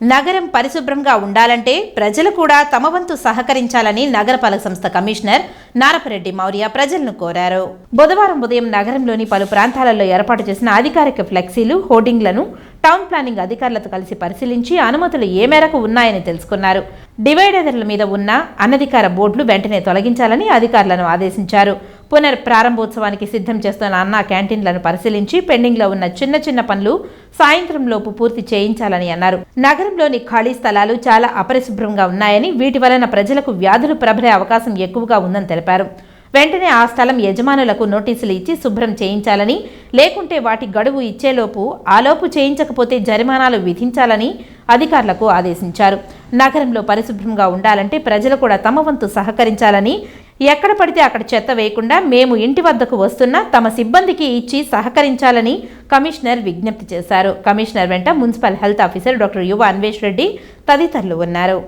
నగరం పరిశుభ్రంగా ఉండాలంటే ప్రజలు కూడా తమ వంతు సహకరించాలని నగరపాలక సంస్థ కమిషనర్ నారపరెడ్డి మౌర్య ప్రజలను కోరారు. బుధవారం ఉదయం నగరంలోని పలు ప్రాంతాలలో ఏర్పాటు చేసిన అధికారిక ఫ్లెక్సీలు హోర్డింగ్లను టౌన్ ప్లానింగ్ అధికారులతో కలిసి పరిశీలించి అనుమతులు ఏ మేరకు ఉన్నాయని తెలుసుకున్నారు. డివైడర్ల మీద ఉన్న అనధికార బోర్డులు వెంటనే తొలగించాలని అధికారులను ఆదేశించారు. పునర్ ప్రారంభోత్సవానికి సిద్ధం చేస్తున్న అన్నా క్యాంటీన్లను పరిశీలించి పెండింగ్లో ఉన్న చిన్న చిన్న పనులు సాయంత్రంలోపు పూర్తి చేయించాలని అన్నారు. నగరంలోని ఖాళీ స్థలాలు చాలా అపరిశుభ్రంగా ఉన్నాయని వీటి వలన ప్రజలకు వ్యాధులు ప్రబలే అవకాశం ఎక్కువగా ఉందని తెలిపారు. వెంటనే ఆ స్థలం యజమానులకు నోటీసులు ఇచ్చి శుభ్రం చేయించాలని లేకుంటే వాటి గడువు ఇచ్చేలోపు ఆలోపు చేయించకపోతే జరిమానాలు విధించాలని అధికారులకు ఆదేశించారు. నగరంలో పరిశుభ్రంగా ఉండాలంటే ప్రజలు కూడా తమ వంతు సహకరించాలని ఎక్కడ పడితే అక్కడ చెత్త వేయకుండా మేము ఇంటి వద్దకు వస్తున్నా తమ సిబ్బందికి ఇచ్చి సహకరించాలని కమిషనర్ విజ్ఞప్తి చేశారు. కమిషనర్ వెంట మున్సిపల్ హెల్త్ ఆఫీసర్ డాక్టర్ యువ అన్వేష్ రెడ్డి తదితరులు ఉన్నారు.